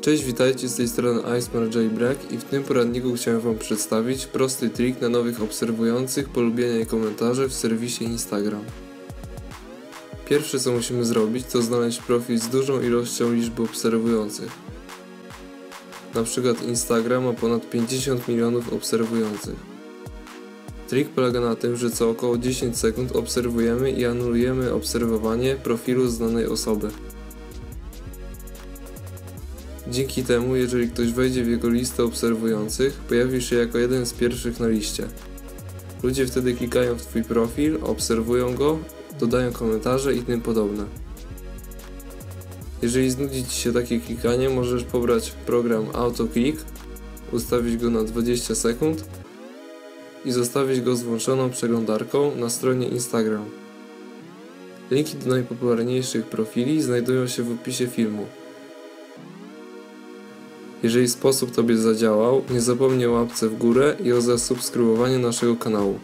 Cześć, witajcie z tej strony Icemar Jailbreak i w tym poradniku chciałem Wam przedstawić prosty trik na nowych obserwujących, polubienia i komentarze w serwisie Instagram. Pierwsze co musimy zrobić to znaleźć profil z dużą ilością liczby obserwujących. Na przykład Instagram ma ponad 50 milionów obserwujących. Trik polega na tym, że co około 10 sekund obserwujemy i anulujemy obserwowanie profilu znanej osoby. Dzięki temu, jeżeli ktoś wejdzie w jego listę obserwujących, pojawi się jako jeden z pierwszych na liście. Ludzie wtedy klikają w Twój profil, obserwują go, dodają komentarze i tym podobne. Jeżeli znudzi Ci się takie klikanie, możesz pobrać program AutoClick, ustawić go na 20 sekund i zostawić go z włączoną przeglądarką na stronie Instagram. Linki do najpopularniejszych profili znajdują się w opisie filmu. Jeżeli sposób Tobie zadziałał, nie zapomnij o łapce w górę i o zasubskrybowaniu naszego kanału.